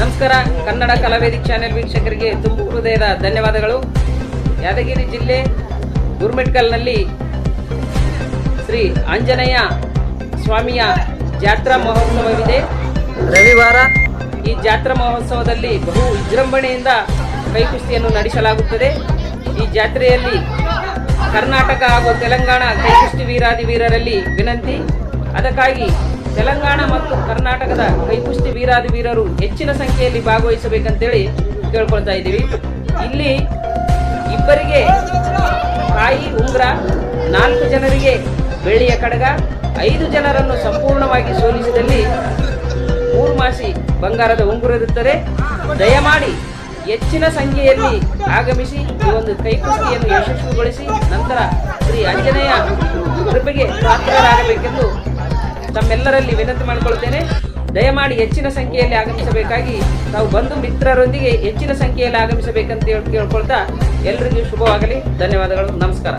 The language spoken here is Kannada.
ನಮಸ್ಕಾರ. ಕನ್ನಡ ಕಲಾವೇದಿ ಚಾನೆಲ್ ವೀಕ್ಷಕರಿಗೆ ತುಂಬು ಹೃದಯದ ಧನ್ಯವಾದಗಳು. ಯಾದಗಿರಿ ಜಿಲ್ಲೆ ಗುರ್ಮಿಟ್ಕಲ್ನಲ್ಲಿ ಶ್ರೀ ಆಂಜನೇಯ ಸ್ವಾಮಿಯ ಜಾತ್ರಾ ಮಹೋತ್ಸವವಿದೆ. ರವಿವಾರ. ಈ ಜಾತ್ರಾ ಮಹೋತ್ಸವದಲ್ಲಿ ಬಹು ವಿಜೃಂಭಣೆಯಿಂದ ಕೈಕುಸ್ತಿಯನ್ನು ನಡೆಸಲಾಗುತ್ತದೆ. ಈ ಜಾತ್ರೆಯಲ್ಲಿ ಕರ್ನಾಟಕ ಹಾಗೂ ತೆಲಂಗಾಣ ಕೈಕುಷ್ಟಿ ವೀರಾದಿ ವೀರರಲ್ಲಿ ವಿನಂತಿ. ಅದಕ್ಕಾಗಿ ತೆಲಂಗಾಣ ಮತ್ತು ಕರ್ನಾಟಕದ ಕೈಕುಷ್ಟಿ ವೀರಾದಿ ವೀರರು ಹೆಚ್ಚಿನ ಸಂಖ್ಯೆಯಲ್ಲಿ ಭಾಗವಹಿಸಬೇಕಂತೇಳಿ ಕೇಳ್ಕೊಳ್ತಾ ಇದ್ದೀವಿ. ಇಲ್ಲಿ ಇಬ್ಬರಿಗೆ ಕಾಯಿ, ಉಂಗುರ, ನಾಲ್ಕು ಜನರಿಗೆ ಬೆಳ್ಳಿಯ ಕಡಗ, ಐದು ಜನರನ್ನು ಸಂಪೂರ್ಣವಾಗಿ ಸೋಲಿಸಿದಲ್ಲಿ ಮೂರು ಮಾಸಿ ಬಂಗಾರದ ಉಂಗುರ ಇರುತ್ತದೆ. ದಯಮಾಡಿ ಹೆಚ್ಚಿನ ಸಂಖ್ಯೆಯಲ್ಲಿ ಆಗಮಿಸಿ ಈ ಒಂದು ಕೈಕುಸ್ತಿಯನ್ನು ಯಶಸ್ವಿಗೊಳಿಸಿ ನಂತರ ಶ್ರೀ ಆಂಜನೇಯ ಕೃಪೆಗೆ ಪಾತ್ರರಾಗಬೇಕೆಂದು ತಮ್ಮೆಲ್ಲರಲ್ಲಿ ವಿನಂತಿ ಮಾಡಿಕೊಳ್ಳುತ್ತೇನೆ. ದಯಮಾಡಿ ಹೆಚ್ಚಿನ ಸಂಖ್ಯೆಯಲ್ಲಿ ಆಗಮಿಸಬೇಕಾಗಿ ತಾವು ಬಂಧು ಮಿತ್ರರೊಂದಿಗೆ ಹೆಚ್ಚಿನ ಸಂಖ್ಯೆಯಲ್ಲಿ ಆಗಮಿಸಬೇಕಂತ ಕೇಳ್ಕೊಳ್ತಾ ಎಲ್ರಿಗೂ ಶುಭವಾಗಲಿ. ಧನ್ಯವಾದಗಳು. ನಮಸ್ಕಾರ.